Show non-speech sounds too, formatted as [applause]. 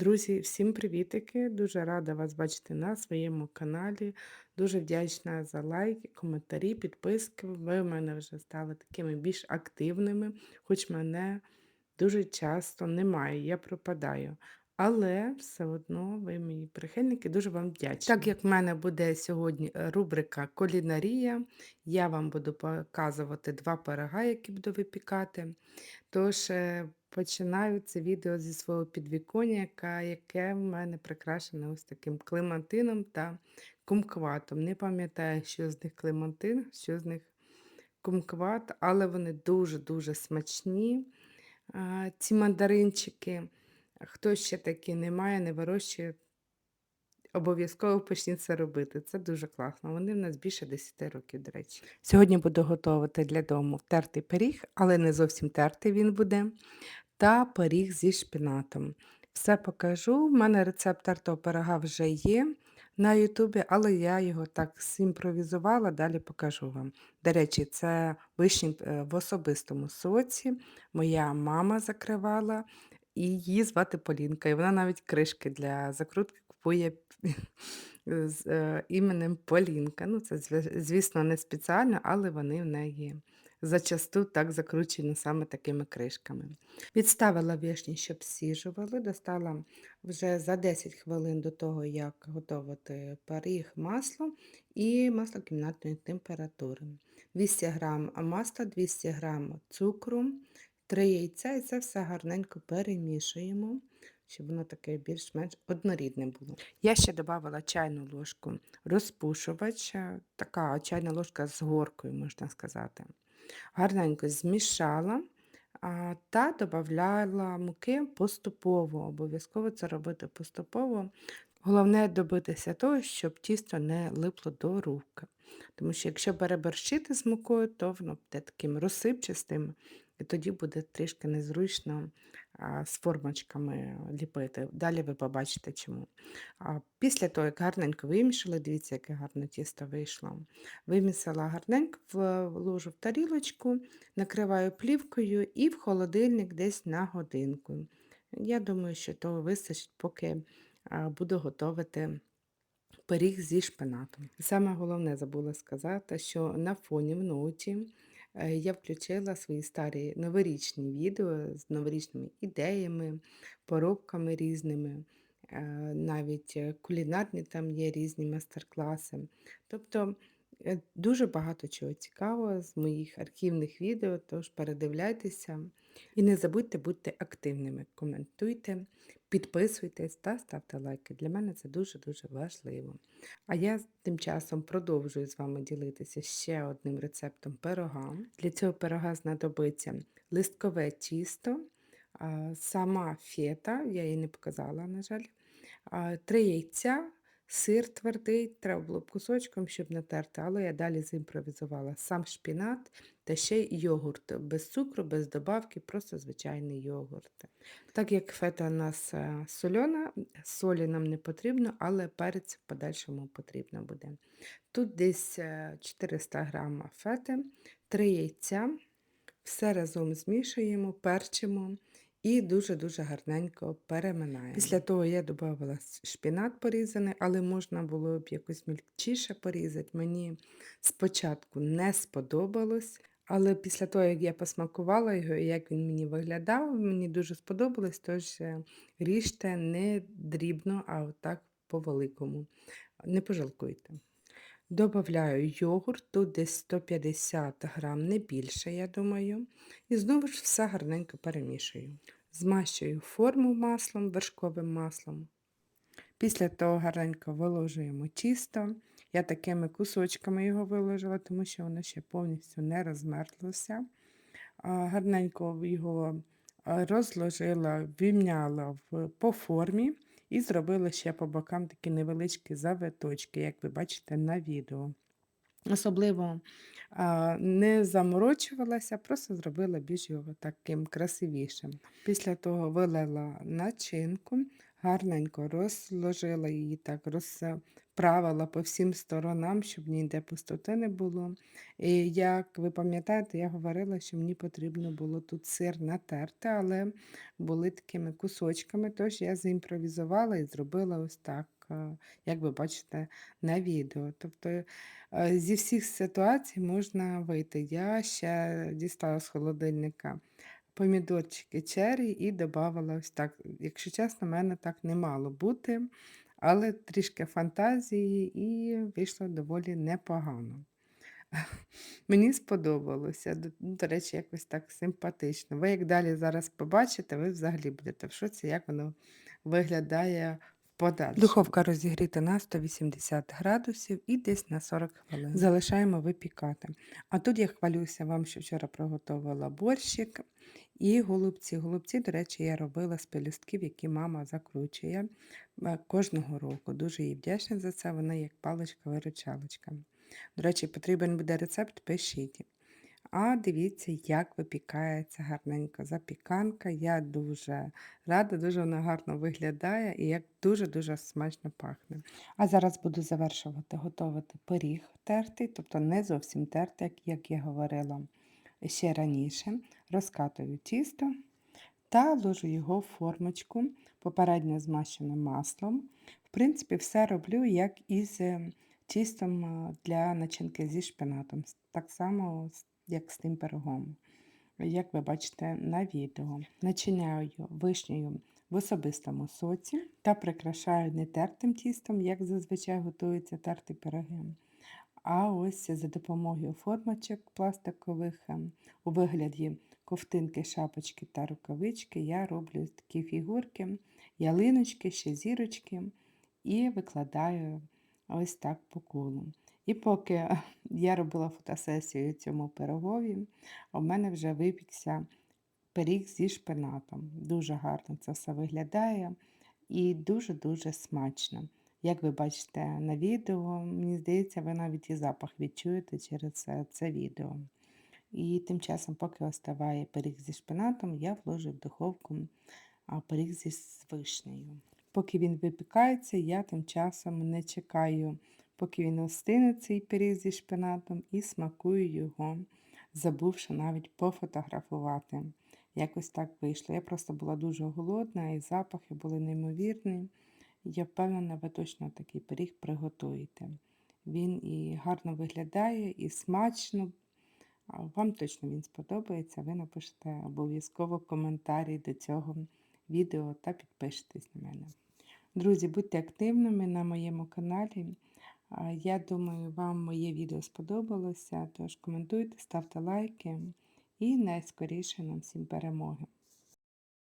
Друзі, всім привітики! Дуже рада вас бачити на своєму каналі. Дуже вдячна за лайки, коментарі, підписки. Ви в мене вже стали такими більш активними, хоч мене дуже часто немає, я пропадаю. Але все одно ви мої прихильники, дуже вам вдячна. Так як в мене буде сьогодні е, рубрика Кулінарія, я вам буду показувати два пирога, які буду випікати. Тож е, починаю це відео зі свого підвіконня, яке в мене прикрашене ось таким клемантином та кумкватом. Не пам'ятаю, що з них клемантин, що з них кумкват, але вони дуже-дуже смачні. Ці мандаринчики. Хто ще такі не має, не вирощує, обов'язково почніть це робити. Це дуже класно. Вони в нас більше 10 років, до речі. Сьогодні буду готувати для дому тертий пиріг, але не зовсім тертий він буде, та пиріг зі шпінатом. Все покажу. У мене рецепт тертого пирога вже є на Ютубі, але я його так сімпровізувала, далі покажу вам. До речі, це вишні е, в особистому соці. Моя мама закривала, і її звати Полінка. І вона навіть кришки для закрутки купує [laughs] з е, іменем Полінка. Ну, це, звісно, не спеціально, але вони в неї зачасту так закручені саме такими кришками. Відставила вишні, щоб сіжували, достала вже за 10 хвилин до того, як готувати пиріг масло і масло кімнатної температури. 200 г масла, 200 г цукру, 3 яйця і це все гарненько перемішуємо, щоб воно таке більш-менш однорідне було. Я ще додавала чайну ложку розпушувач, е, така чайна ложка з горкою, можна сказати. Гарненько змішала та додавала муки поступово. Обов'язково це робити поступово. Головне добитися того, щоб тісто не липло до рук. Тому що якщо переборщити з мукою, то воно буде таким розсипчастим, і тоді буде трішки незручно з формочками ліпити. Далі ви побачите чому. Після того, як гарненько вимішали, дивіться, яке гарне тісто вийшло. Вимісила гарненько, вложу в тарілочку, накриваю плівкою і в холодильник десь на годинку. Я думаю, що того вистачить, поки буду готувати пиріг зі шпинатом. Саме головне забула сказати, що на фоні в ноуті е, я включила свої старі новорічні відео з новорічними ідеями, поробками різними. е, Навіть е, кулінарні там є різні майстер-класи. Тобто дуже багато чого цікавого з моїх архівних відео, тож передивляйтеся і не забудьте бути активними. Коментуйте, підписуйтесь та ставте лайки. Для мене це дуже-дуже важливо. А я тим часом продовжую з вами ділитися ще одним рецептом пирога. Для цього пирога знадобиться листкове тісто, сама фета, я її не показала, на жаль, три яйця. Сир твердий, треба було б кусочком, щоб натерти, але я далі зімпровізувала сам шпінат та ще й йогурт без цукру, без добавки, просто звичайний йогурт. Так як фета у нас е, сольона, солі нам не потрібно, але перець в подальшому потрібно буде. Тут десь е, 400 г фети, 3 яйця, все разом змішуємо, перчимо і дуже-дуже гарненько переминаємо. Після того я додавала шпінат порізаний, але можна було б якось мільчіше порізати. Мені спочатку не сподобалось. Але після того, як я посмакувала його і як він мені виглядав, мені дуже сподобалось, тож е, ріжте не дрібно, а отак по-великому. Не пожалкуйте. Добавляю йогурт, тут десь 150 грам, не більше, я думаю. І знову ж все гарненько перемішую. Змащую форму маслом, вершковим маслом. Після того гарненько виложуємо тісто. Я такими кусочками його виложила, тому що воно ще повністю не розмерзлося. Гарненько його розложила, вімняла по формі і зробила ще по бокам такі невеличкі завиточки, як ви бачите на відео. Особливо а, не заморочувалася, просто зробила більш його таким красивішим. Після того вилила начинку, гарненько розложила її, так розправила по всім сторонам, щоб ніде пустоти не було. І як ви пам'ятаєте, я говорила, що мені потрібно було тут сир натерти, але були такими кусочками, тож я заімпровізувала і зробила ось так, е, як ви бачите на відео. Тобто е, зі всіх ситуацій можна вийти. Я ще дістала з холодильника помідорчики черрі і додавала ось так. Якщо чесно, в мене так не мало бути, але трішки фантазії і вийшло доволі непогано. [laughs] Мені сподобалося. До, до речі, якось так симпатично. Ви як далі зараз побачите, ви взагалі будете в шоці, як воно виглядає подальшому. Духовка розігріта на 180 градусів і десь на 40 хвилин. Залишаємо випікати. А тут я хвалюся вам, що вчора приготувала борщик і голубці. Голубці, до речі, я робила з пелюстків, які мама закручує е, кожного року. Дуже їй вдячна за це, вона як паличка-виручалочка. До речі, потрібен буде рецепт, пишіть. А дивіться, як випікається гарненько запіканка. Я дуже рада, дуже вона гарно виглядає і як дуже-дуже смачно пахне. А зараз буду завершувати готувати пиріг тертий, тобто не зовсім тертий, як я говорила ще раніше. Розкатую тісто та ложу його в формочку, попередньо змащене маслом. В принципі, все роблю, як із е, тістом е, для начинки зі шпинатом. Так само, як з тим пирогом. Як ви бачите на відео, начиняю вишнею в особистому соці та прикрашаю не тертим тістом, як зазвичай готуються терті пироги. А ось за допомогою формочок пластикових ем, у вигляді ковтинки, шапочки та рукавички я роблю такі фігурки, ялиночки, ще зірочки і викладаю ось так по колу. І поки я робила фотосесію цьому пирогові, у мене вже випікся пиріг зі шпинатом. Дуже гарно це все виглядає і дуже-дуже смачно. Як ви бачите на відео, мені здається, ви навіть і запах відчуєте через це, відео. І тим часом, поки оставає пиріг зі шпинатом, я вложу в духовку пиріг зі вишнею. Поки він випікається, я тим часом не чекаю, поки він остине цей пиріг зі шпинатом, і смакую його, забувши навіть пофотографувати. Якось так вийшло. Я просто була дуже голодна, і запахи були неймовірні. Я впевнена, ви точно такий пиріг приготуєте. Він і гарно виглядає, і смачно. Вам точно він сподобається. Ви напишете обов'язково коментарі до цього відео та підпишитесь на мене. Друзі, будьте активними на моєму каналі. Я думаю, вам моє відео сподобалося. Тож коментуйте, ставте лайки і найскоріше нам всім перемоги.